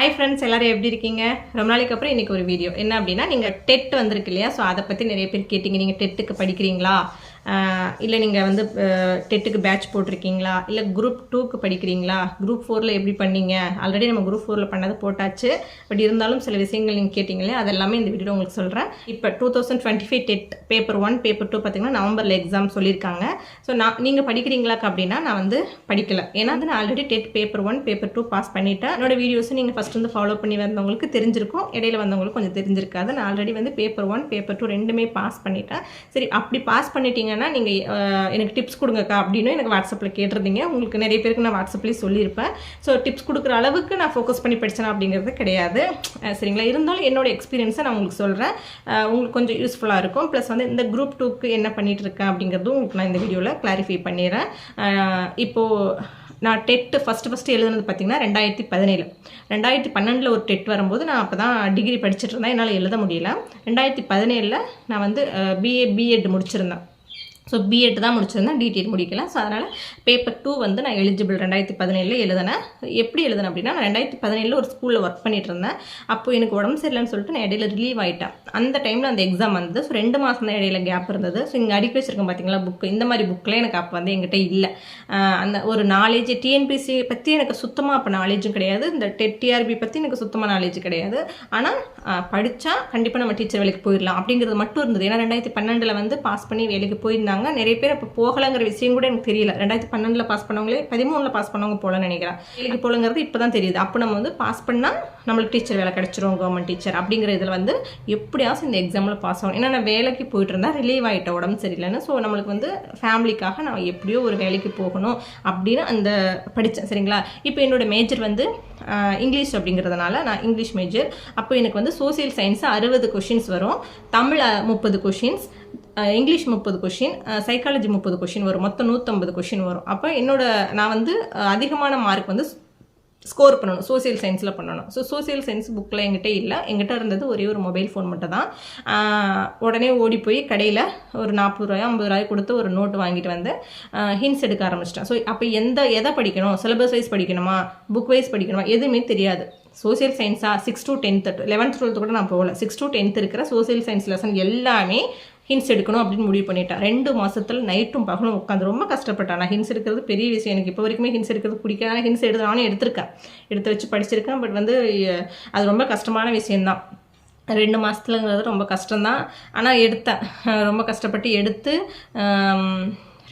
Hi friends எல்லாரும் எப்படி இருக்கீங்க? ரொம்ப நாளைக்கு அப்புறம் இன்னைக்கு ஒரு வீடியோ என்ன அப்படின்னா நீங்கள் டெட் வந்திருக்கு இல்லையா? ஸோ அதை பற்றி நிறைய பேர் கேட்டிங்க. நீங்கள் டெட்டுக்கு படிக்கிறீங்களா? இல்லை நீங்கள் வந்து டெட்டுக்கு பேட்ச் போட்டிருக்கீங்களா? இல்லை குரூப் டூக்கு படிக்கிறீங்களா? குரூப் ஃபோரில் எப்படி பண்ணீங்க? ஆல்ரெடி நம்ம குரூப் ஃபோரில் பண்ணது போட்டாச்சு. பட் இருந்தாலும் சில விஷயங்கள் நீங்கள் கேட்டிங்களே அதெல்லாமே இந்த வீடியோ உங்களுக்கு சொல்கிறேன் இப்போ two thousand twenty five TET paper one paper two பார்த்தீங்கன்னா நவம்பரில் எக்ஸாம் சொல்லியிருக்காங்க. ஸோ நான் நீங்கள் படிக்கிறீங்களா அப்படின்னா நான் வந்து படிக்கல. ஏன்னா வந்து நான் already TET paper one paper two pass பண்ணிட்டேன். என்னோட வீடியோஸை நீங்கள் ஃபஸ்ட் வந்து ஃபாலோ பண்ணி வந்தவங்களுக்கு தெரிஞ்சிருக்கும். இடையில வந்தவங்களுக்கு கொஞ்சம் தெரிஞ்சிருக்காது. நான் ஆல்ரெடி வந்து பேப்பர் ஒன் பேப்பர் டூ ரெண்டுமே பாஸ் பண்ணிட்டேன். சரி அப்படி பாஸ் பண்ணிட்டீங்கன்னா நீங்கள் எனக்கு டிப்ஸ் கொடுங்கக்கா அப்படின்னு எனக்கு வாட்ஸ்அப்பில் கேட்டிருந்தீங்க. உங்களுக்கு நிறைய பேருக்கு நான் வாட்ஸ்அப்லேயே சொல்லியிருப்பேன். ஸோ டிப்ஸ் கொடுக்குற அளவுக்கு நான் ஃபோக்கஸ் பண்ணி படித்தேன் அப்படிங்கிறது கிடையாது. சரிங்களா? இருந்தாலும் என்னோட எக்ஸ்பீரியன்ஸை நான் உங்களுக்கு சொல்கிறேன் உங்களுக்கு கொஞ்சம் யூஸ்ஃபுல்லாக இருக்கும். ப்ளஸ் வந்து இந்த குரூப் டூக்கு என்ன பண்ணிகிட்ருக்கேன் இருக்கேன் அப்படிங்கிறதும் உங்களுக்கு நான் இந்த வீடியோவில் கிளாரிஃபை பண்ணிடுறேன். இப்போது நான் டெட்டு ஃபஸ்ட்டு ஃபஸ்ட்டு எழுதுனது பார்த்தீங்கன்னா ரெண்டாயிரத்தி பதினேழு. ரெண்டாயிரத்தி பன்னெண்டில் ஒரு டெட் வரும்போது நான் அப்போ தான் டிகிரி படிச்சுட்டு இருந்தேன். என்னால் எழுத முடியல. ரெண்டாயிரத்தி பதினேழில் நான் வந்து பிஏ பிஎட் முடிச்சிருந்தேன். ஸோ பிஎட் தான் முடிச்சிருந்தேன். டிடிஎட் முடிக்கல. ஸோ அதனால் பேப்பர் டூ வந்து நான் எலிஜிபிள் ரெண்டாயிரத்தி பதினேழில் எழுதினேன். எப்படி எழுதினேன் அப்படின்னா நான் ரெண்டாயிரத்தி பதினேழில் ஒரு ஸ்கூலில் ஒர்க் பண்ணிட்டு இருந்தேன் அப்போ எனக்கு உடம்பு சரியில்லைன்னு சொல்லிட்டு நான் இடையில ரிலீவ் ஆகிட்டேன் அந்த டைமில் அந்த எக்ஸாம் வந்தது. ஸோ ரெண்டு மாதம் தான் இடையில கேப் இருந்தது. ஸோ இங்கே அடிக்க வச்சிருக்கேன் பார்த்தீங்களா புக்கு இந்த மாதிரி புக்கில் எனக்கு அப்போ வந்து எங்கிட்ட இல்லை. அந்த ஒரு நாலேஜ் டிஎன்பிசி பற்றி எனக்கு சுத்தமாக அப்போ நாலேஜும் கிடையாது. இந்த டெட் டிஆர்பி பற்றி எனக்கு சுத்தமாக நாலேஜ் கிடையாது. ஆனால் படித்தா கண்டிப்பாக நம்ம டீச்சர் வேலைக்கு போயிடலாம் அப்படிங்கிறது மட்டும் இருந்தது. ஏன்னா ரெண்டாயிரத்தி பன்னெண்டில் வந்து பாஸ் பண்ணி வேலைக்கு போயிருந்தாங்க. நிறைய பேர் அப்போ போகலைங்கிற விஷயம் கூட எனக்கு தெரியல. ரெண்டாயிரத்தி பன்னெண்டில் பாஸ் பண்ணவங்களே பதிமூணில் பாஸ் பண்ணவங்க போகலன்னு நினைக்கிறேன். வேலைக்கு போகலங்கிறது இப்போ தான் தெரியுது. அப்போ நம்ம வந்து பாஸ் பண்ணால் நம்மளுக்கு டீச்சர் வேலை கிடச்சிரும் கவர்மெண்ட் டீச்சர் அப்படிங்கிற இதில் வந்து எப்படியாச்சும் இந்த எக்ஸாமில் பாஸ் ஆகணும். ஏன்னா நான் வேலைக்கு போயிட்டு இருந்தால் ரிலீவ் ஆகிட்ட உடம்பு சரியில்லைன்னு. ஸோ நம்மளுக்கு வந்து ஃபேமிலிக்காக நான் எப்படியோ ஒரு வேலைக்கு போகணும் அப்படின்னு அந்த படித்தேன் சரிங்களா? இப்போ என்னோட மேஜர் வந்து இங்கிலீஷ் அப்படிங்கிறதுனால நான் இங்கிலீஷ் மேஜர் அப்போ எனக்கு வந்து சோசியல் சயின்ஸ் அறுபது கொஷின்ஸ் வரும். தமிழ் முப்பது கொஷின்ஸ் இங்கிலீஷ் முப்பது கொஷின் சைக்காலஜி முப்பது கொஷின் வரும். மொத்தம் நூற்றம்பது கொஷின் வரும். அப்போ என்னோட நான் வந்து அதிகமான மார்க் வந்து ஸ்கோர் பண்ணணும். சோசியல் சயின்ஸில் பண்ணணும். ஸோ சோசியல் சயின்ஸ் புக்கில் எங்கிட்ட இல்லை. எங்கிட்ட இருந்தது ஒரே ஒரு மொபைல் ஃபோன் மட்டும் தான் உடனே ஓடி போய் கடையில் ஒரு நாற்பது ரூபாய் ஐம்பது ரூபாய் கொடுத்து ஒரு நோட் வாங்கிட்டு வந்து ஹின்ஸ் எடுக்க ஆரம்பிச்சிட்டேன். ஸோ அப்போ எந்த எதை படிக்கணும்? சிலபஸ் வைஸ் படிக்கணுமா? புக் வைஸ் படிக்கணுமா? எதுவுமே தெரியாது. Social சயின்ஸாக six to tenth eleventh twelfth கூட நான் போகல. சிக்ஸ் டு டென்த் இருக்கிற சோசியல் சயின்ஸ் லெசன் எல்லாமே ஹின்ஸ் எடுக்கணும் அப்படின்னு முடிவு பண்ணிட்டேன் ரெண்டு மாசத்துல நைட்டும் பகலும் உட்காந்து ரொம்ப கஷ்டப்பட்டேன். நான் ஹின்ஸ் எடுக்கிறது பெரிய விஷயம். எனக்கு இப்போ வரைக்குமே ஹின்ஸ் எடுக்கிறது பிடிக்காத ஆனால் ஹின்ஸ் எடுத்து நானே எடுத்திருக்கேன். எடுத்து வச்சு படிச்சிருக்கேன். பட் வந்து அது ரொம்ப கஷ்டமான விஷயம்தான். ரெண்டு மாதத்துலங்கிறது ரொம்ப கஷ்டம்தான். ஆனால் எடுத்தேன். ரொம்ப கஷ்டப்பட்டு எடுத்து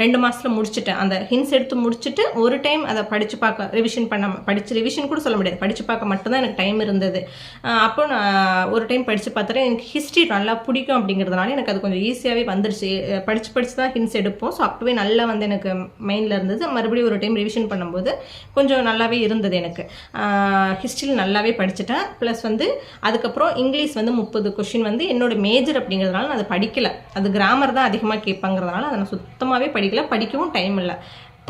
ரெண்டு மாதத்தில் முடிச்சுட்டேன். அந்த ஹின்ஸ் எடுத்து முடிச்சுட்டு ஒரு டைம் அதை படித்து பார்க்க ரிவிஷன் பண்ண படித்து ரிவிஷன் கூட சொல்ல முடியாது. படித்து பார்க்க மட்டும்தான் எனக்கு டைம் இருந்தது. அப்போ நான் ஒரு டைம் படித்து பார்த்துட்டு எனக்கு ஹிஸ்ட்ரி நல்லா பிடிக்கும் அப்படிங்கிறதுனால எனக்கு அது கொஞ்சம் ஈஸியாகவே வந்துடுச்சு படித்து படிச்சு படித்து தான் ஹின்ஸ் எடுப்போம். ஸோ அப்போவே நல்லா வந்து எனக்கு மைண்டில் இருந்தது. மறுபடியும் ஒரு டைம் ரிவிஷன் பண்ணும்போது கொஞ்சம் நல்லாவே இருந்தது எனக்கு. ஹிஸ்ட்ரியில் நல்லாவே படிச்சுட்டேன். ப்ளஸ் வந்து அதுக்கப்புறம் இங்கிலீஷ் வந்து முப்பது கொஷின் வந்து என்னோட மேஜர் அப்படிங்கிறதுனால நான் அதை படிக்கல. அது கிராமர் தான் அதிகமாக கேட்பாங்கிறதுனால அதை நான் சுத்தமாகவே படிக்கல படிக்கவும் டைம் இல்லை.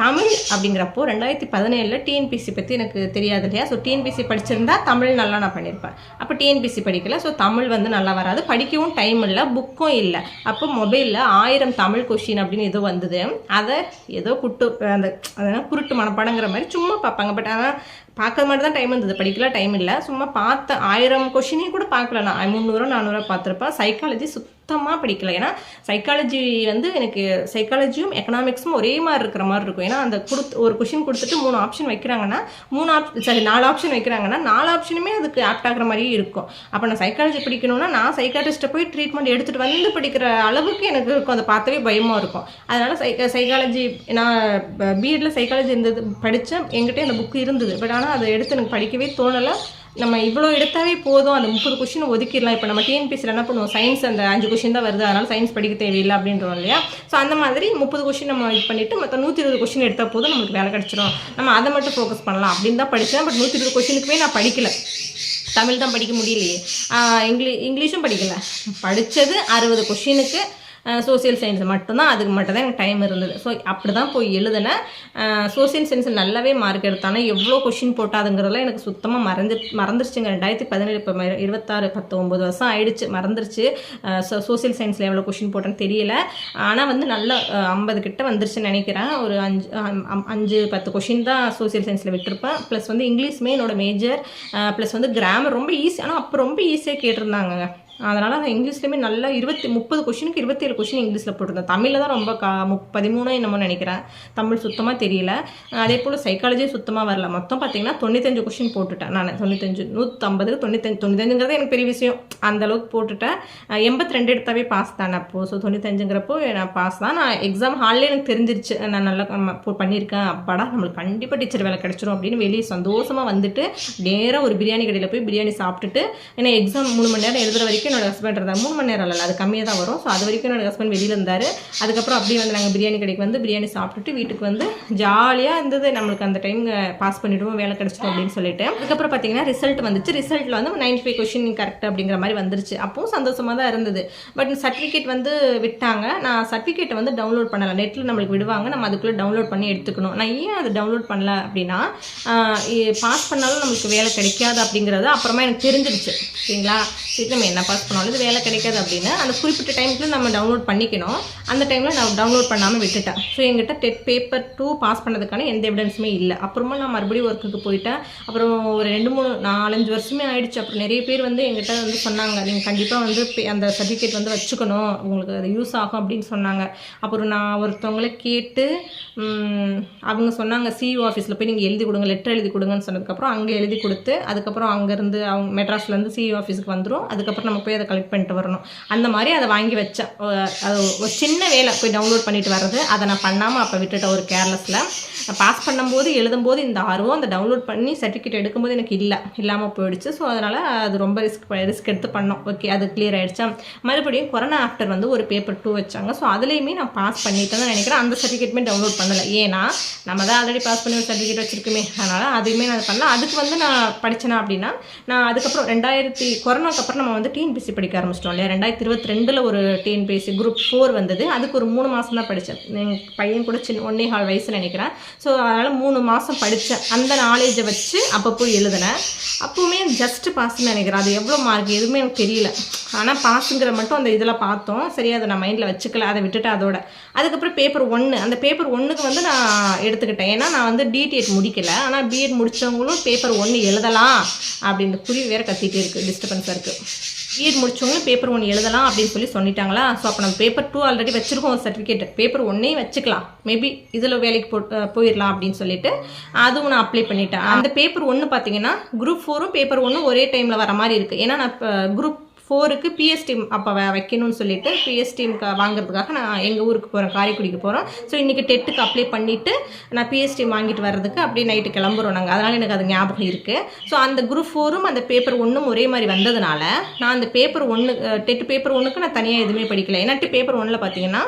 தமிழ் அப்படிங்கிறப்போ ரெண்டாயிரத்தி பதினேழில் டிஎன்பிசி பற்றி எனக்கு தெரியாது இல்லையா? ஸோ டிஎன்பிசி படிச்சிருந்தா தமிழ் நல்லா நான் பண்ணியிருப்பேன் அப்போ டிஎன்பிசி படிக்கல ஸோ தமிழ் வந்து நல்லா வராது. படிக்கவும் டைம் இல்லை புக்கும் இல்லை. அப்போ மொபைலில் ஆயிரம் தமிழ் கொஷின் அப்படின்னு ஏதோ வந்தது. அதை ஏதோ குட்டு அந்த அதனால் குருட்டு மனப்பாடங்கிற மாதிரி சும்மா பார்ப்பாங்க. பட் ஆனால் பார்க்கறது மட்டும் தான் டைம் இருந்தது. படிக்கல டைம் இல்லை. சும்மா பார்த்த ஆயிரம் கொஷினையும் கூட பார்க்கல நான். முந்நூறுவா நானூறுவா பார்த்துருப்பேன். சைக்காலஜி சுத்தமாக பிடிக்கல. ஏன்னா சைக்காலஜி வந்து எனக்கு சைக்காலஜியும் எக்கனாமிக்ஸும் ஒரே மாதிரி இருக்கிற மாதிரி இருக்கும். ஏன்னா அந்த கொடுத்து ஒரு கொஷின் கொடுத்துட்டு மூணு ஆப்ஷன் வைக்கிறாங்கன்னா மூணு ஆப்ஷன் சரி நாலு ஆப்ஷன் வைக்கிறாங்கன்னா நாலு ஆப்ஷனுமே அதுக்கு ஆப்ட் ஆகிற மாதிரியே இருக்கும். அப்போ நான் சைக்காலஜி படிக்கணும்னா நான் சைக்காட்டிஸ்ட்டை போய் ட்ரீட்மெண்ட் எடுத்துகிட்டு வந்து படிக்கிற அளவுக்கு எனக்கு இருக்கும். அதை பார்த்தவே பயமாக இருக்கும். அதனால் சைக்கா சைக்காலஜி நான் பிஎட்ல சைக்காலஜி இருந்தது படித்தேன் என்கிட்ட அந்த புக் இருந்தது. பட் ஆனால் அதை எடுத்து எனக்கு படிக்கவே தோணலை. நம்ம இவ்வளோ எடுத்தாவே போதும். அந்த முப்பது கொஷின் ஒதுக்கிடலாம். இப்போ நம்ம டிஎன்பிசியில் என்ன பண்ணுவோம்? சயின்ஸ் அந்த அஞ்சு கொஷின் தான் வருது. அதனால் சயின்ஸ் படிக்க தேவையில்லை அப்படின்றோம் இல்லையா? ஸோ அந்த மாதிரி முப்பது கொஷின் நம்ம இது பண்ணிவிட்டு மற்ற நூற்றி இருபது கொஷின் எடுத்தால் போதும். நம்மளுக்கு வேலை கிடச்சிரும். நம்ம அதை மட்டும் ஃபோக்கஸ் பண்ணலாம் அப்படின்னு தான் படித்தேன் பட் நூற்றி இருபது கொஷினுக்குமே நான் படிக்கல. தமிழ் தான் படிக்க முடியலையே. இங்கிலீஷ் இங்கிலீ இங்கிலீஷும் படிக்கலை. படித்தது அறுபது கொஷினுக்கு சோசியல் சயின்ஸ் மட்டும்தான். அதுக்கு மட்டும்தான் எனக்கு டைம் இருந்தது. ஸோ அப்படி தான் போய் எழுதினேன். சோசியல் சயின்ஸ் நல்லாவே மார்க் எடுத்தானே. எவ்வளோ கொஷின் போட்டாதுங்கிறதெல்லாம் எனக்கு சுத்தமாக மறந்து மறந்துருச்சுங்க. ரெண்டாயிரத்தி பதினேழு இப்போ இருபத்தாறு பத்தொம்பது வருஷம் ஆயிடுச்சு. மறந்துருச்சு. சோசியல் சயின்ஸில் எவ்வளோ கொஷின் போட்டேன்னு தெரியல. ஆனால் வந்து நல்ல ஐம்பது கிட்ட வந்துருச்சுன்னு நினைக்கிறேன். ஒரு அஞ்சு அம், அம், அஞ்சு பத்து கொஷின் தான் சோசியல் சயின்ஸில் விட்டுருப்பேன். ப்ளஸ் வந்து இங்கிலீஷ்மே என்னோட மேஜர் ப்ளஸ் வந்து கிராமர் ரொம்ப ஈஸி ஆனால் அப்போ ரொம்ப ஈஸியாக கேட்டிருந்தாங்க அதனால் நான் இங்கிலீஷ்லேயுமே நல்லா இருபத்தி முப்பது கொஷினுக்கு இருபத்தேழு கொஷின் இங்கிலீஷில் போட்டிருந்தேன். தமிழில் தான் ரொம்ப கா முப் பதிமூணு என்னமோ நினைக்கிறேன். தமிழ் சுத்தமாக தெரியல. அதே போல் சைக்காலஜியும் சுத்தமாக வரல. மொத்தம் பார்த்தீங்கன்னா தொண்ணூத்தஞ்சு கொஷின் போட்டுட்டேன் நான். தொண்ணூத்தஞ்சு நூற்றம்பது தொண்ணூத்தஞ்சு தொண்ணூத்தஞ்சுங்கிறது எனக்கு பெரிய விஷயம். அந்த அளவுக்கு போட்டுட்டேன். எண்பத்தி ரெண்டு எடுத்தாவே பாஸ் தானே அப்போது ஸோ தொண்ணூத்தஞ்சுங்கிறப்போ நான் பாஸ் தான். நான் எக்ஸாம் ஹாலில் எனக்கு தெரிஞ்சிருச்சு. நான் நல்லா பண்ணியிருக்கேன். அப்பாடா நம்மளுக்கு கண்டிப்பாக டீச்சர் வேலை கிடச்சிரும் அப்படின்னு வெளியே சந்தோஷமாக வந்துட்டு நேராக ஒரு பிரியாணி கடையில் போய் பிரியாணி சாப்பிட்டுட்டு ஏன்னா எக்ஸாம் மூணு மணி நேரம் எழுதுகிற வரைக்கும் என்னோட ஹஸ்பண்ட் இருந்தார் மூணு மணி நேரம் இல்லை அது கம்மியாக தான் வரும். ஸோ அது வரைக்கும் என்னோட ஹஸ்பண்ட் வெளியில் இருந்தார். அதுக்கப்புறம் அப்படியே வந்து நாங்கள் பிரியாணி கடைக்கு வந்து பிரியாணி சாப்பிட்டுட்டு வீட்டுக்கு வந்து ஜாலியாக இருந்தது. நம்மளுக்கு அந்த டைம் பாஸ் பண்ணிவிடுவோம் வேலை கிடச்சிடும் அப்படின்னு சொல்லிட்டு. அதுக்கப்புறம் பார்த்தீங்கன்னா ரிசல்ட் வந்துச்சு. ரிசல்ட்டில் வந்து நைன்டி ஃபைவ் கொஷின் கரெக்ட் அப்படிங்கிற மாதிரி வந்துருச்சு. அப்பவும் சந்தோஷமாக தான் இருந்தது. பட் சர்டிஃபிகேட் வந்து விட்டாங்க. நான் சர்டிஃபிகேட்டை வந்து டவுன்லோட் பண்ணலை. நெட்டில் நம்மளுக்கு விடுவாங்க. நம்ம அதுக்குள்ளே டவுன்லோட் பண்ணி எடுத்துக்கணும். நான் ஏன் அதை டவுன்லோட் பண்ணல அப்படின்னா பாஸ் பண்ணாலும் நம்மளுக்கு வேலை கிடைக்காது அப்படிங்கிறது அப்புறமா எனக்கு தெரிஞ்சிருச்சு. சரிங்களா? சரி நம்ம என்ன பாஸ் பண்ணாலும் இது வேலை கிடைக்காது அப்படின்னு. அந்த குறிப்பிட்ட டைமுக்குள்ள நம்ம டவுன்லோட் பண்ணிக்கணும். அந்த டைமில் நான் டவுன்லோட் பண்ணாமல் விட்டுட்டேன். ஸோ எங்கிட்ட டெட் பேப்பர் டூ பாஸ் பண்ணதுக்கான எந்த எவிடன்ஸுமே இல்லை. அப்புறமா நான் மறுபடியும் ஒர்க்குக்கு போயிட்டேன். அப்புறம் ஒரு ரெண்டு மூணு நாலஞ்சு வருஷமே ஆயிடுச்சு. அப்புறம் நிறைய பேர் வந்து எங்கிட்ட வந்து சொன்னாங்க. நீங்கள் கண்டிப்பாக வந்து அந்த சர்டிஃபிகேட் வந்து வச்சுக்கணும். உங்களுக்கு அது யூஸ் ஆகும் அப்படின்னு சொன்னாங்க. அப்புறம் நான் ஒருத்தவங்கள கேட்டு அவங்க சொன்னாங்க சிஇஓ ஆஃபீஸில் போய் நீங்கள் எழுதி கொடுங்க லெட்டர் எழுதி கொடுங்கன்னு சொன்னதுக்கப்புறம் அங்கே எழுதி கொடுத்து அதுக்கப்புறம் அங்கேருந்து அவங்க மெட்ராஸ்லேருந்து சிஇஓ ஆஃபீஸுக்கு வந்துடும் அதுக்கப்புறம் நம்ம போய் அதை கலெக்ட் பண்ணிட்டு வரணும். அந்த மாதிரி அதை வாங்கி வச்சேன் அது ஒரு சின்ன வேலை போய் டவுன்லோட் பண்ணிட்டு வர்றது. அதை நான் பண்ணாமல் அப்போ விட்டுட்டேன் ஒரு கேர்லெஸில் நான் பாஸ் பண்ணும்போது எழுதும்போது இந்த ஆர்வம் அந்த டவுன்லோட் பண்ணி சர்டிஃபிகேட் எடுக்கும்போது எனக்கு இல்லை இல்லாமல் போயிடுச்சு. ஸோ அதனால் அது ரொம்ப ரிஸ்க் ரிஸ்க் எடுத்து பண்ணோம். ஓகே அது கிளியர் ஆகிடுச்சா மறுபடியும் கொரோனா ஆஃப்டர் வந்து ஒரு பேப்பர் டூ வச்சாங்க. ஸோ அதுலேயுமே நான் பாஸ் பண்ணிட்டேன்னு தான் நினைக்கிறேன். அந்த சர்டிஃபிகேட்டுமே டவுன்லோட் பண்ணலை. ஏன்னா நம்ம தான் ஆல்ரெடி பாஸ் பண்ணி ஒரு சர்டிஃபிகேட் வச்சிருக்குமே. அதனால் அதுவுமே நான் பண்ணல. அதுக்கு வந்து நான் படித்தேன்னா அப்படின்னா நான் அதுக்கப்புறம் ரெண்டாயிரத்தி கொரோனாக்கு அப்புறம் நம்ம வந்து டிஎன்பிசி படிக்க ஆரம்பிச்சிட்டோம் இல்லையா? ரெண்டாயிரத்தி இருபத்தி ரெண்டில் ஒரு டிஎன்பிசி குரூப் ஃபோர் வந்தது. அதுக்கு ஒரு மூணு மாதம் தான் படித்தேன் எங்கள் பையன் கூட சின்ன ஒன்னே ஹால் வயசு நினைக்கிறேன். ஸோ அதனால் மூணு மாதம் படித்தேன் அந்த நாலேஜை வச்சு அப்போ போய் எழுதினேன். அப்போவுமே ஜஸ்ட்டு பாஸ்ன்னு நினைக்கிறேன். அது எவ்வளோ மார்க் எதுவுமே எனக்கு தெரியல. ஆனால் பாஸுங்கிற மட்டும் அந்த இதில் பார்த்தோம். சரி அதை நான் மைண்டில் வச்சுக்கல. அதை விட்டுட்டு அதோட. அதுக்கப்புறம் பேப்பர் ஒன்று அந்த பேப்பர் ஒன்றுக்கு வந்து நான் எடுத்துக்கிட்டேன். ஏன்னா நான் வந்து டிடிஎட் முடிக்கல. ஆனால் பிஎட் முடித்தவங்களும் பேப்பர் ஒன்று எழுதலாம் அப்படின்னு குருவி வேறு கத்திட்டு இருக்குது டிஸ்டர்பன்ஸாக இருக்குது பிஎட் முடிச்சவங்களும் பேப்பர் ஒன்று எழுதலாம் அப்படின்னு சொல்லி சொல்லிட்டாங்களா? ஸோ அப்போ நம்ம பேப்பர் டூ ஆல்ரெடி வச்சுருக்கோம் ஒரு சர்டிஃபிகேட் பேப்பர் ஒன்னே வச்சுக்கலாம். மேபி இதில் வேலைக்கு போ போய் போயிடலாம் அப்படின்னு சொல்லிட்டு அதுவும் நான் அப்ளை பண்ணிட்டேன். அந்த பேப்பர் ஒன்று பார்த்தீங்கன்னா குரூப் ஃபோரும் பேப்பர் ஒன்றும் ஒரே டைமில் வர மாதிரி இருக்குது ஏன்னா நான் குரூப் ஃபோருக்கு பிஎஸ் டீம் அப்போ வைக்கணும்னு சொல்லிட்டு பிஎஸ் டீம் வாங்குறதுக்காக நான் எங்கள் ஊருக்கு போகிறேன் காரைக்குடிக்கு போகிறோம் ஸோ இன்றைக்கி டெட்டுக்கு அப்ளை பண்ணிவிட்டு நான் பிஎஸ் டீம் வாங்கிட்டு வர்றதுக்கு அப்படியே நைட்டு கிளம்புறோம் நாங்கள் அதனால் எனக்கு அது ஞாபகம் இருக்குது ஸோ அந்த குரூப் ஃபோரும் அந்த பேப்பர் ஒன்றும் ஒரே மாதிரி வந்ததுனால நான் அந்த பேப்பர் ஒன்று டெட்டு பேப்பர் ஒன்றுக்கு நான் தனியாக எதுவுமே படிக்கல. ஏன்னா பேப்பர் ஒன்றில் பார்த்தீங்கன்னா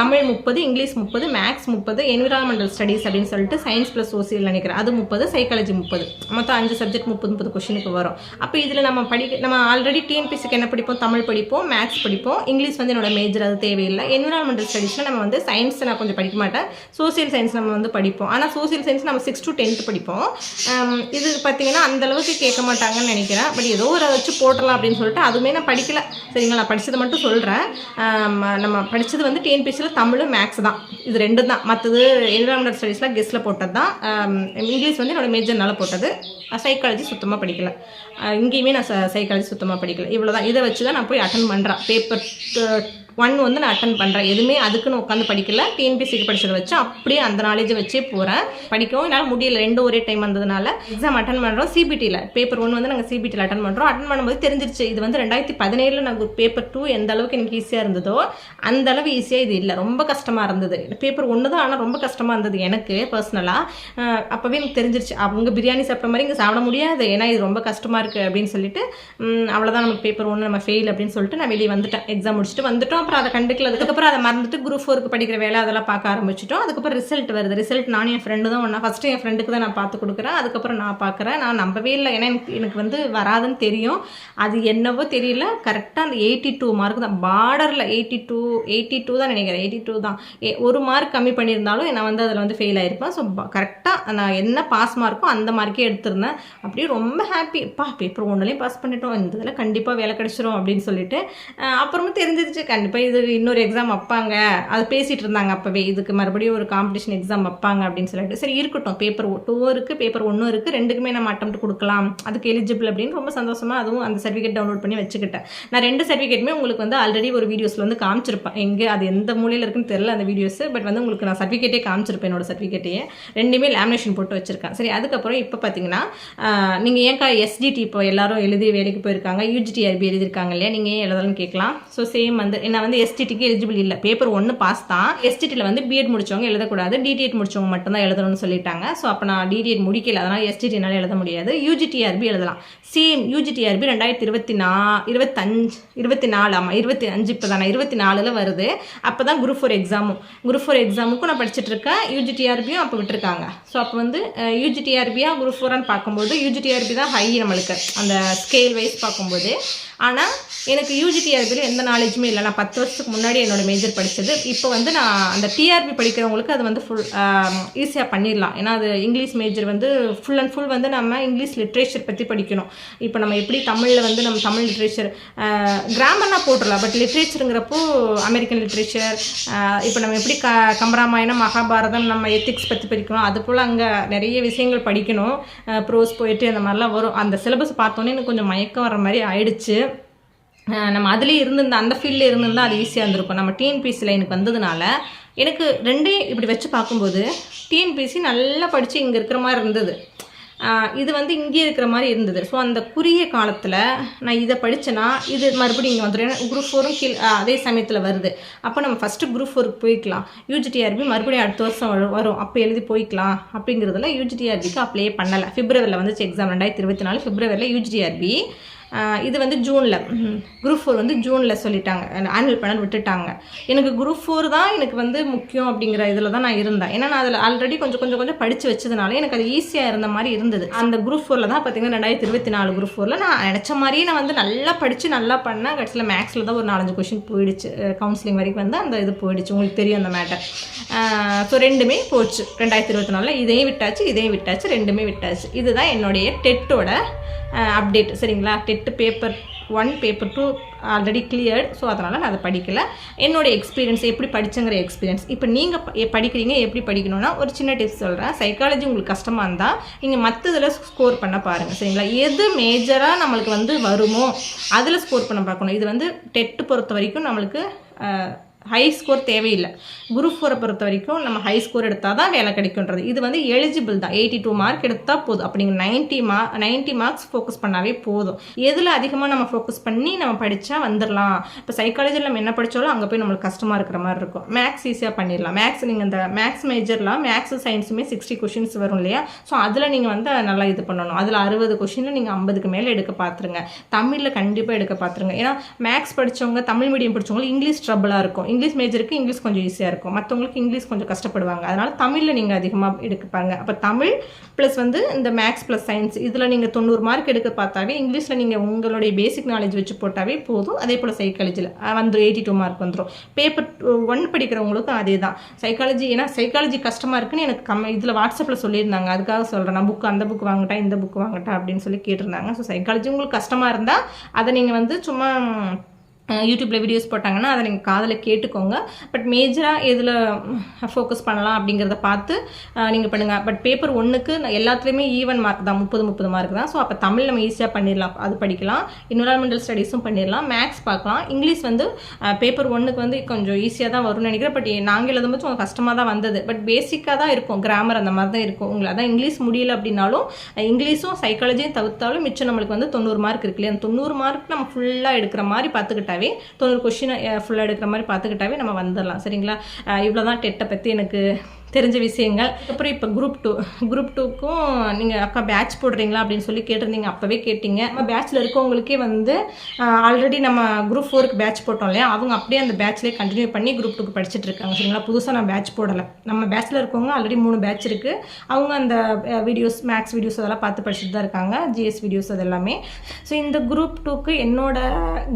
தமிழ் முப்பது இங்கிலீஷ் முப்பது மேக்ஸ் முப்பது என்விரான்மெண்டல் ஸ்டடீஸ் அப்படின்னு சொல்லிட்டு சயின்ஸ் ப்ளஸ் சோசியல் நினைக்கிறேன். அது முப்பது சைக்காலஜி முப்பது. மொத்தம் அஞ்சு சப்ஜெக்ட் முப்பது முப்பது கொஷினுக்கு வரும். அப்போ இதில் நம்ம படிக்க நம்ம ஆல்ரெடி டிஎன்பிசிக்கு என்ன படிப்போம்? தமிழ் படிப்போம். மேக்ஸ் படிப்போம். இங்கிலீஷ் வந்து என்னோட மேஜர் அது தேவையில்லை. என்விரான்மெண்டல் ஸ்டடிஸில் நம்ம வந்து சயின்ஸ் நான் கொஞ்சம் படிக்க மாட்டேன். சோசியல் சயின்ஸ் நம்ம வந்து படிப்போம். ஆனால் சோசியல் சயின்ஸ் நம்ம சிக்ஸ் டு டென்த் படிப்போம். இது பார்த்தீங்கன்னா அந்தளவுக்கு கேட்க மாட்டாங்கன்னு நினைக்கிறேன். பட் ஏதோ ஒரு வச்சு போட்டலாம் அப்படின்னு சொல்லிட்டு அதுவுமே நான் படிக்கல. சரிங்களா? நான் படித்ததை மட்டும் சொல்கிறேன் நம்ம படித்தது வந்து டிஎன்பிசியில் தமிழ் மேக்ஸ் தான். இது ரெண்டு தான். மற்றது என்விரான்மெண்டல் ஸ்டடீஸில் கெஸ்ட்டில் போட்டது தான் இங்கிலீஷ் வந்து என்னோட மேஜர்னால போட்டது. சைக்காலஜி சுத்தமாக படிக்கல. இங்கேயுமே நான் சைக்காலஜி சுத்தமாக படிக்கல. இவ்வளோ தான் இதை வச்சு தான் நான் போய் அட்டன் பண்ணுறேன் பேப்பர் ஒன் வந்து நான் அட்டன் பண்ணுறேன் எதுவுமே அதுக்குன்னு உட்காந்து படிக்கல. டிஎன்பிசிக்கு படிச்சதை வச்சு அப்படியே அந்த நாலேஜை வச்சே போகிறேன் படிக்கவும் என்னால் முடியல. ரெண்டும் ஒரே டைம் வந்ததுனால எக்ஸாம் அட்டன் பண்ணுறோம் சிபிடியில் பேப்பர் ஒன் வந்து நாங்கள் சிபிடியில் அட்டன் பண்ணுறோம் அட்டன் பண்ணும்போது தெரிஞ்சிருச்சு. இது வந்து ரெண்டாயிரத்தி பதினேழில் நாங்கள் பேப்பர் டூ எந்த அளவுக்கு எனக்கு ஈஸியாக இருந்ததோ அந்த அளவு ஈஸியாக இது இல்லை. ரொம்ப கஷ்டமாக இருந்தது. பேப்பர் ஒன்று தான் ஆனால் ரொம்ப கஷ்டமாக இருந்தது எனக்கு பர்சனலாக அப்போவே எனக்கு தெரிஞ்சிருச்சு. அவங்க பிரியாணி சாப்பிட்ட மாதிரி இங்கே சாப்பிட முடியாது. ஏன்னா இது ரொம்ப கஷ்டமாக இருக்குது அப்படின்னு சொல்லிட்டு அவ்வளோதான் நமக்கு பேப்பர் ஒன்று நம்ம ஃபெயில் அப்படின்னு சொல்லிட்டு நான் வெளியே வந்துட்டேன். எக்ஸாம் முடிச்சுட்டு வந்துட்டோம். அப்புறம் அதை கண்டுக்கல. அதுக்கப்புறம் அதை மறந்துட்டு குரூப் ஃபோருக்கு படிக்கிற வேலை அதெல்லாம் பார்க்க ஆரம்பிச்சிட்டோம். அதுக்கப்புறம் ரிசல்ட் வருது. ரிசல்ட் நானும் என் ஃப்ரெண்டு தான். ஒன்றா ஃபஸ்ட்டு என் ஃப்ரெண்டுக்கு தான் நான் பார்த்து கொடுக்குறேன். அதுக்கப்புறம் நான் பார்க்குறேன். நான் நம்பவே இல்லை. ஏன்னா எனக்கு எனக்கு வந்து வராதுன்னு தெரியும். அது என்னவோ தெரியல. கரெக்டாக அந்த எயிட்டி டூ மார்க் தான். பார்டரில் எயிட்டி டூ எயிட்டி டூ தான் நினைக்கிறேன். எயிட்டி டூ தான். ஏ- ஒரு மார்க் கம்மி பண்ணியிருந்தாலும் நான் வந்து அதில் வந்து ஃபெயில் ஆயிருப்பேன். ஸோ கரெக்டாக நான் என்ன பாஸ் மார்க்கோ அந்த மார்க்கே எடுத்திருந்தேன். அப்படியே ரொம்ப ஹாப்பி பா பேப்பர் ஒன்றுலேயும் பாஸ் பண்ணிட்டோம். இந்த இதில் கண்டிப்பாக வேலை கிடச்சிரும் அப்படின்னு சொல்லிட்டு அப்புறமும் அப்புறமா தெரிஞ்சிருச்சு. கண்டிப்பாக இப்போ இது இன்னொரு எக்ஸாம் வைப்பாங்க. அது பேசிகிட்டு இருந்தாங்க அப்போவே. இதுக்கு மறுபடியும் ஒரு காம்படிஷன் எக்ஸாம் வைப்பாங்க அப்படின்னு சொல்லிட்டு. சரி இருக்கட்டும். பேப்பர் டூ இருக்குது பேப்பர் ஒன்றும் இருக்குது ரெண்டுக்குமே நம்ம அட்டம் கொடுக்கலாம். அதுக்கு எலிஜிபிள் அப்படின்னு ரொம்ப சந்தோஷமாக அதுவும் அந்த சர்டிஃபிகேட் டவுன்லோட் பண்ணி வச்சுக்கிட்டேன். நான் ரெண்டு சர்டிஃபிகேட்டுமே உங்களுக்கு வந்து ஆல்ரெடி ஒரு வீடியோஸில் வந்து காமிச்சிருப்பேன். எங்கே அது எந்த மூலையில் இருக்குன்னு தெரில அந்த வீடியோஸ் பட் வந்து உங்களுக்கு நான் சர்டிஃபிகேட்டே காமிச்சிருப்பேன் என்னோட சர்டிஃபிகேட்டையே ரெண்டுமே லேமினேஷன் போட்டு வச்சிருக்கேன். சரி அதுக்கப்புறம் இப்போ பார்த்தீங்கன்னா நீங்கள் ஏன்க்கா எஸ்டிடி இப்போ எல்லாரும் எழுதி வேலைக்கு போயிருக்காங்க? யூஜிடிஆர்பி எழுதியிருக்காங்க இல்லையா? நீங்கள் ஏன் எழுதலன்னு கேட்கலாம். ஸோ சேம் வந்து நான் வந்து எஸ்டிடிக்கு எலிஜிபிள் இல்லை. பேப்பர் ஒன்று பாஸ் தான். எஸ்டிடியில் வந்து பிஎட் முடிச்சவங்க எழுதக்கூடாது. டிடிஎட் முடிச்சவங்க மட்டும்தான் எழுதணும்னு சொல்லிட்டாங்க. ஸோ அப்போ நான் டிடிஎட் முடிக்கல. அதனால் எஸ்டிடினால எழுத முடியாது. யூஜிடிஆர்பி எழுதலாம். சேம் யூஜிடிஆர்பி ரெண்டாயிரத்தி இருபத்தி நா இருபத்தஞ்சு இருபத்தி நாலு ஆமாம் இருபத்தி அஞ்சு இப்போ தானே இருபத்தி நாலில் வருது. அப்போ தான் குரூப் ஃபோர் எக்ஸாமும் குரூப் ஃபோர் எக்ஸாமுக்கும் நான் படிச்சுட்டு இருக்கேன். யூஜிடிஆர்பியும் அப்போ விட்டுருக்காங்க. ஸோ அப்போ வந்து யூஜிடிஆர்பியா குரூப் ஃபோரான்னு பார்க்கும்போது யூஜிடிஆர்பி தான் ஹை நம்மளுக்கு. அந்த ஸ்கேல் வைஸ் பார்க்கும்போது. ஆனால் எனக்கு யூஜிடிஆர்பியில் எந்த நாலேஜுமே இல்லை. நான் பத்து வருஷத்துக்கு முன்னாடி என்னோட மேஜர் படித்தது இப்போ வந்து நான் அந்த டிஆர்பி படிக்கிறவங்களுக்கு அது வந்து ஃபுல் ஈஸியாக பண்ணிடலாம். ஏன்னா அது இங்கிலீஷ் மேஜர் வந்து ஃபுல் அண்ட் ஃபுல் வந்து நம்ம இங்கிலீஷ் லிட்ரேச்சர் பற்றி படிக்கணும். இப்போ நம்ம எப்படி தமிழில் வந்து நம்ம தமிழ் லிட்ரேச்சர் கிராமர்னால் போட்டுடலாம். பட் லிட்ரேச்சருங்கிறப்போ அமெரிக்கன் லிட்ரேச்சர் இப்போ நம்ம எப்படி க கம்பராமாயணம் மகாபாரதம் நம்ம எத்திக்ஸ் பற்றி படிக்கணும். அது போல் அங்கே நிறைய விஷயங்கள் படிக்கணும். ப்ரோஸ் போயிட்டு அந்த மாதிரிலாம் வரும். அந்த சிலபஸ் பார்த்தோன்னே எனக்கு கொஞ்சம் மயக்கம் வர மாதிரி ஆயிடுச்சு. நம்ம அதுலேயே இருந்திருந்தா அந்த ஃபீல்டில் இருந்திருந்தா அது ஈஸியாக இருந்திருக்கும். நம்ம டிஎன்பிசி லைனுக்கு வந்ததுனால எனக்கு ரெண்டே இப்படி வச்சு பார்க்கும்போது டிஎன்பிசி நல்லா படித்து இங்கே இருக்கிற மாதிரி இருந்தது. இது வந்து இங்கே இருக்கிற மாதிரி இருந்தது. ஸோ அந்த குறுகிய காலத்தில் நான் இதை படித்தேன்னா இது மறுபடியும் இங்கே வந்துடும் ஏன்னா குரூப் ஃபோரும் கீழ் அதே சமயத்தில் வருது. அப்போ நம்ம ஃபஸ்ட்டு குரூப் ஃபோருக்கு போய்க்கலாம். யூஜிடிஆர்பி மறுபடியும் அடுத்த வருஷம் வரும் வரும். அப்போ எழுதி போய்க்கலாம். அப்படிங்கிறதுல யூஜிடிஆர்பிக்கு அப்ளை பண்ணலை. பிப்ரவரியில் வந்துச்சு எக்ஸாம் ரெண்டாயிரத்தி இருபத்தி நாலு பிப்ரவரியில் யூஜிடிஆர்பி இது வந்து ஜூனில். குரூப் ஃபோர் வந்து ஜூனில் சொல்லிட்டாங்க. ஆனுவல் பேனல் விட்டுட்டாங்க. எனக்கு குரூப் ஃபோர் தான் எனக்கு வந்து முக்கியம் அப்படிங்கிற இதில் தான் நான் இருந்தேன். ஏன்னா நான் அதில் ஆல்ரெடி கொஞ்சம் கொஞ்சம் கொஞ்சம் படித்து வச்சதுனால எனக்கு அது ஈஸியாக இருந்த மாதிரி இருந்தது. அந்த குரூப் ஃபோரில் தான் பார்த்தீங்கன்னா ரெண்டாயிரத்தி இருபத்தி நாலு குரூப் ஃபோரில் நான் நினச்ச மாதிரியே நான் வந்து நல்லா படித்து நல்லா பண்ணேன். கடைசியில் மேக்ஸில் தான் ஒரு நாலஞ்சு கொஷின் போயிடுச்சு. கவுன்சிலிங் வரைக்கும் வந்து அந்த இது போயிடுச்சு. உங்களுக்கு தெரியும் அந்த மேட்டர் ஸோ ரெண்டுமே போச்சு. ரெண்டாயிரத்தி இருபத்தி நாலில் இதையும் விட்டாச்சு இதையும் விட்டாச்சு ரெண்டுமே விட்டாச்சு. இதுதான் என்னுடைய டெட்டோட அப்டேட் சரிங்களா? TET paper one paper two already cleared so அதனால் நான் அதை படிக்கல. என்னோடய எக்ஸ்பீரியன்ஸ் எப்படி படிச்சங்கிற எக்ஸ்பீரியன்ஸ் இப்போ நீங்கள் படிக்கிறீங்க எப்படி படிக்கணும்னா ஒரு சின்ன டிப்ஸ் சொல்கிறேன் சைக்காலஜி உங்களுக்கு கஷ்டமாக இருந்தால் நீங்கள் மற்றதில் ஸ்கோர் பண்ண பாருங்கள் சரிங்களா? எது மேஜராக நம்மளுக்கு வந்து வருமோ அதில் ஸ்கோர் பண்ண பார்க்கணும். இது வந்து டெட்டு பொறுத்த வரைக்கும் நம்மளுக்கு ஹை ஸ்கோர் தேவையில்லை. குரூப் ஃபோரை பொறுத்த வரைக்கும் நம்ம ஹை ஸ்கோர் எடுத்தால் தான் வேலை கிடைக்குன்றது இது வந்து எலிஜிபிள் தான். எயிட்டி டூ மார்க் எடுத்தால் போதும். அப்படி நீங்கள் நைன்ட்டி மா நைன்ட்டி மார்க்ஸ் ஃபோக்கஸ் பண்ணாவே போதும். எதில் அதிகமாக நம்ம ஃபோக்கஸ் பண்ணி நம்ம படித்தா வந்துடலாம் இப்போ சைக்காலஜியில் நம்ம என்ன படித்தாலும் அங்கே போய் நம்மளுக்கு கஷ்டமாக இருக்கிற மாதிரி இருக்கும். மேக்ஸ் ஈஸியாக பண்ணிடலாம் மேக்ஸ் நீங்கள் இந்த மேக்ஸ் மேஜர்லாம் மேக்ஸ் சயின்ஸுமே சிக்ஸ்டி கொஷின்ஸ் வரும் இல்லையா? ஸோ அதில் நீங்கள் வந்து நல்லா இது பண்ணணும். அதில் அறுபது கொஷினில் நீங்கள் ஐம்பதுக்கு மேலே எடுக்க பார்த்துருங்க தமிழில் கண்டிப்பாக எடுக்க பார்த்துருங்க ஏன்னா மேக்ஸ் படித்தவங்க தமிழ் மீடியம் படித்தவங்களுக்கு இங்கிலீஷ் ட்ரபிளாக இருக்கும். இங்கிலீஷ் மேஜருக்கு இங்கிலீஷ் கொஞ்சம் ஈஸியாக இருக்கும். மற்றவங்களுக்கு இங்கிலீஷ் கொஞ்சம் கஷ்டப்படுவாங்க. அதனால் தமிழில் நீங்கள் அதிகமாக எடுப்பாங்க அப்போ தமிழ் ப்ளஸ் வந்து இந்த மேக்ஸ் ப்ளஸ் சயின்ஸ் இதில் நீங்கள் தொண்ணூறு மார்க் எடுக்க பார்த்தாவே இங்கிலீஷில் நீங்கள் உங்களுடைய பேசிக் நாலேஜ் வச்சு போட்டாவே போதும். அதே போல் சைக்காலஜியில் வந்து எயிட்டி டூ மார்க் வந்துடும் பேப்பர் ஒன் படிக்கிறவங்களுக்கும் அதே தான் சைக்காலஜி ஏன்னா சைக்காலஜி கஷ்டமாக இருக்குன்னு எனக்கு கம் இதில் வாட்ஸ்அப்பில் சொல்லியிருந்தாங்க. அதுக்காக சொல்கிறேன் நான் புக் அந்த புக் வாங்கட்டா இந்த புக் வாங்கட்டா அப்படின்னு சொல்லி கேட்டிருந்தாங்க. ஸோ சைக்காலஜி உங்களுக்கு கஷ்டமாக இருந்தால் அதை நீங்கள் வந்து சும்மா யூடியூப்பில் வீடியோஸ் போட்டாங்கன்னா அதை நீங்கள் காதில் கேட்டுக்கோங்க. பட் மேஜராக எதில் ஃபோக்கஸ் பண்ணலாம் அப்படிங்கிறத பார்த்து நீங்கள் பண்ணுங்கள் பட் பேப்பர் ஒன்றுக்கு எல்லாத்துலேயுமே ஈவன் மார்க் தான். முப்பது முப்பது மார்க் தான். ஸோ அப்போ தமிழ் நம்ம ஈஸியாக பண்ணிடலாம். அது படிக்கலாம். என்விரான்மெண்டல் ஸ்டடீஸும் பண்ணிடலாம். மேக்ஸ் பார்க்கலாம். இங்கிலீஷ் வந்து பேப்பர் ஒன்றுக்கு வந்து கொஞ்சம் ஈஸியாக தான் வரும்னு நினைக்கிறேன். பட் நாங்கள் எழுதும்போது கொஞ்சம் கஷ்டமாக தான் வந்தது. பட் பேசிக்காக தான் இருக்கும். கிராமர் அந்த மாதிரி தான் இருக்கும். உங்களுக்கு அதான் இங்கிலீஷ் முடியல அப்படின்னாலும் இங்கிலீஷும் சைக்காலஜியும் தவிர்த்தாலும் மிச்சம் நம்மளுக்கு வந்து தொண்ணூறு மார்க் இருக்கு இல்லையா? அந்த தொண்ணூறு மார்க் நம்ம ஃபுல்லாக எடுக்கிற மாதிரி பார்த்துக்கிட்டாவே தொண்ணூறு கொஷினை ஃபுல்லாக எடுக்கிற மாதிரி பார்த்துக்கிட்டாவே நம்ம வந்துடலாம். சரிங்களா? இவ்வளோ தான் டெட்டை பற்றி எனக்கு தெரிஞ்ச விஷயங்கள். அப்புறம் இப்போ குரூப் டூ குரூப் டூக்கும் நீங்கள் அக்கா பேட்ச் போடுறீங்களா? அப்படின்னு சொல்லி கேட்டிருந்தீங்க. அப்போவே கேட்டிங்க. நம்ம பேட்ச்சில் இருக்கவங்களுக்கே வந்து ஆல்ரெடி நம்ம குரூப் ஃபோருக்கு பேட்ச் போட்டோம் இல்லையா? அவங்க அப்படியே அந்த பேட்ச்லேயே கண்டினியூ பண்ணி குரூப் டூக்கு படிச்சுட்டு இருக்காங்க. சரிங்களா? புதுசாக நான் பேட்ச் போடலை. நம்ம பேட்ச்சில் இருக்கவங்க ஆல்ரெடி மூணு பேட்ச் இருக்குது அவங்க அந்த வீடியோஸ் மேக்ஸ் வீடியோஸ் அதெல்லாம் பார்த்து படிச்சுட்டு தான் இருக்காங்க. ஜிஎஸ் வீடியோஸ் அது எல்லாமே ஸோ இந்த குரூப் டூக்கு என்னோட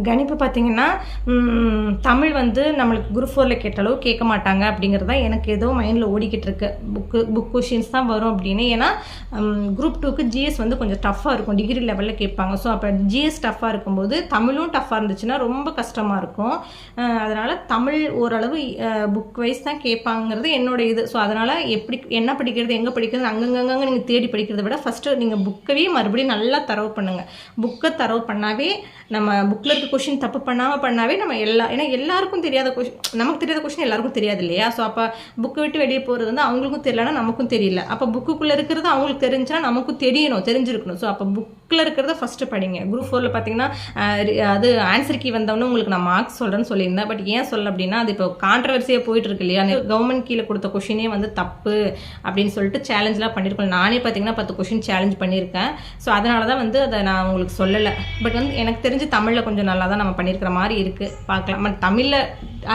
கணிப்பு பார்த்தீங்கன்னா தமிழ் வந்து நம்மளுக்கு குரூப் ஃபோரில் கேட்டாலோ கேட்க மாட்டாங்க அப்படிங்கிறது தான் எனக்கு ஏதோ மைண்டில் ஓடிக்கிட்டு இருக்கு புக்கு புக் கொஷின்ஸ் தான் வரும் அப்படின்னு. ஏன்னா குரூப் டூக்கு ஜிஎஸ் வந்து கொஞ்சம் டஃப்பாக இருக்கும். டிகிரி லெவலில் கேட்பாங்க. ஸோ அப்போ ஜிஎஸ் டஃப்பாக இருக்கும்போது தமிழும் டஃப்பாக இருந்துச்சுன்னா ரொம்ப கஷ்டமாக இருக்கும். அதனால் தமிழ் ஓரளவு புக் வைஸ் தான் கேட்பாங்கிறது என்னோட இது. ஸோ அதனால் எப்படி என்ன படிக்கிறது எங்கே படிக்கிறது அங்கங்கங்க நீங்கள் தேடி படிக்கிறத விட ஃபஸ்ட்டு நீங்கள் புக்கவே மறுபடியும் நல்லா தரவு பண்ணுங்கள் புக்கை தரவு பண்ணாவே நம்ம புக்கில் இருக்க கொஷின் தப்பு பண்ணாமல் பண்ணாவே நம்ம எல்லா ஏன்னா எல்லாருக்கும் தெரியாத கொஷின் நமக்கு தெரியாத கொஷின் எல்லாருக்கும் தெரியாது இல்லையா? ஸோ அப்போ புக்கை விட்டு வெளியே போகிறது வந்து அவங்களுக்கும் தெரியலன்னா நமக்கும் தெரியல. அப்போ புக்குக்குள்ளே இருக்கிறது அவங்களுக்கு தெரிஞ்சுன்னா நமக்கும் தெரியணும் தெரிஞ்சிருக்கணும். ஸோ அப்போ புக்கில் இருக்கிறத ஃபஸ்ட்டு படிங்க. குரூப் ஃபோரில் பார்த்தீங்கன்னா அது ஆன்சர் கீ வந்தவொடனே உங்களுக்கு நான் மார்க்ஸ் சொல்கிறேன்னு சொல்லியிருந்தேன். பட் ஏன் சொல்ல அப்படின்னா அது இப்போ கான்ட்ரவர்சியாக போயிட்டு இருக்கு இல்லையா கவர்மெண்ட் கீழே கொடுத்த கொஷினே வந்து தப்பு அப்படின்னு சொல்லிட்டு சேலஞ்செலாம் பண்ணியிருக்கோம் நானே பார்த்தீங்கன்னா பத்து கொஷின் சேலஞ்ச் பண்ணியிருக்கேன். ஸோ அதனால தான் வந்து அதை நான் உங்களுக்கு சொல்லலை. பட் வந்து எனக்கு தெரிஞ்சு தமிழில் கொஞ்சம் நல்லா தான் நம்ம பண்ணியிருக்கிற மாதிரி இருக்குது பார்க்கலாம். பட் தமிழில்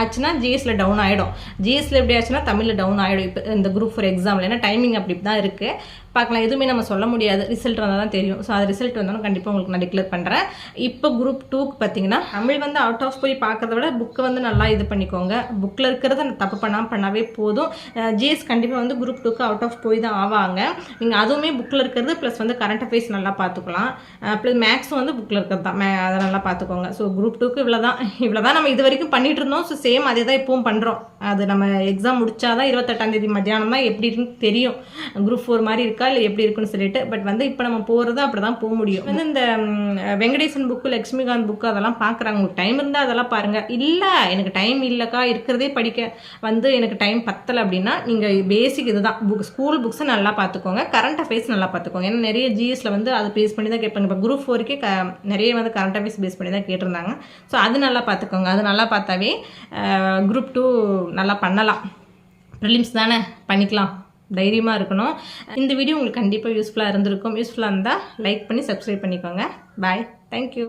ஆச்சுன்னா ஜிஎஸ்சில் டவுன் ஆகிடும் ஜிஎஸ்ல எப்படி ஆச்சுன்னா தமிழில் டவுன் ஆகிடும் இப்போ இந்த குரூப் ஃபார் எக்ஸாமில் ஏன்னா டைமிங் அப்படி தான் இருக்குது பார்க்கலாம். எதுவுமே நம்ம சொல்ல முடியாது. ரிசல்ட் வந்தால் தான் தெரியும். ஸோ அது ரிசல்ட் வந்தாலும் கண்டிப்பாக உங்களுக்கு நான் டிக்ளேர் பண்ணுறேன் இப்போ குரூப் டூக்கு பார்த்தீங்கன்னா தமிழ் வந்து அவுட் ஆஃப் போய் பார்க்கறத விட புக்கை வந்து நல்லா இது பண்ணிக்கோங்க. புக்கில் இருக்கிறத தப்பு பண்ணாமல் பண்ணாவே போதும். ஜிஎஸ் கண்டிப்பாக வந்து குரூப் டூக்கு அவுட் ஆஃப் போய் தான் ஆவாங்க. நீங்கள் அதுவுமே புக்கில் இருக்கிறது ப்ளஸ் வந்து கரண்ட் அஃபேர்ஸ் நல்லா பார்த்துக்கலாம் ப்ளஸ் மேக்ஸும் வந்து புக்கில் இருக்கிறது தான். மே அதை நல்லா பார்த்துக்கோங்க ஸோ குரூப் டூக்கு இவ்வளோ தான் இவ்வளோ தான் நம்ம இது வரைக்கும் பண்ணிட்டு இருந்தோம். ஸோ சேம் அதே தான் இப்போவும் பண்ணுறோம் அது நம்ம எக்ஸாம் முடிச்சாதான் இருபத்தெட்டாம் தேதி மத்தியானம் தான் எப்படி இருக்குன்னு தெரியும். குரூப் ஃபோர் மாதிரி இருக்கா? இல்லை எப்படி இருக்குன்னு சொல்லிட்டு. பட் வந்து இப்போ நம்ம போகிறது அப்படி தான் போக முடியும். வந்து இந்த வெங்கடேசன் புக்கு லக்ஷ்மிகாந்த் புக்கு அதெல்லாம் பார்க்குறாங்க உங்களுக்கு டைம் இருந்தால் அதெல்லாம் பாருங்கள் இல்லை எனக்கு டைம் இல்லைக்கா இருக்கிறதே படிக்க. வந்து எனக்கு டைம் பத்தலை அப்படின்னா நீங்கள் பேசிக் இதுதான். புக் ஸ்கூல் புக்ஸை நல்லா பார்த்துக்கோங்க கரண்ட் அஃபேர்ஸ் நல்லா பார்த்துக்கோங்க ஏன்னா நிறைய ஜிஎஸ்ல வந்து அது பேஸ் பண்ணி தான் கேட்பாங்க. இப்போ குரூப் ஃபோருக்கே க நிறைய வந்து கரண்ட் அஃபேர்ஸ் பேஸ் பண்ணி தான் கேட்டிருந்தாங்க. ஸோ அது நல்லா பார்த்துக்கோங்க அது நல்லா பார்த்தாவே குரூப் டூ நல்லா பண்ணலாம். ப்ரிலிம்ஸ் தானே? பண்ணிக்கலாம். தைரியமாக இருக்கணும். இந்த வீடியோ உங்களுக்கு கண்டிப்பாக யூஸ்ஃபுல்லாக இருந்திருக்கும். யூஸ்ஃபுல்லாக இருந்தால் லைக் பண்ணி சப்ஸ்கிரைப் பண்ணிக்கோங்க. Bye thank you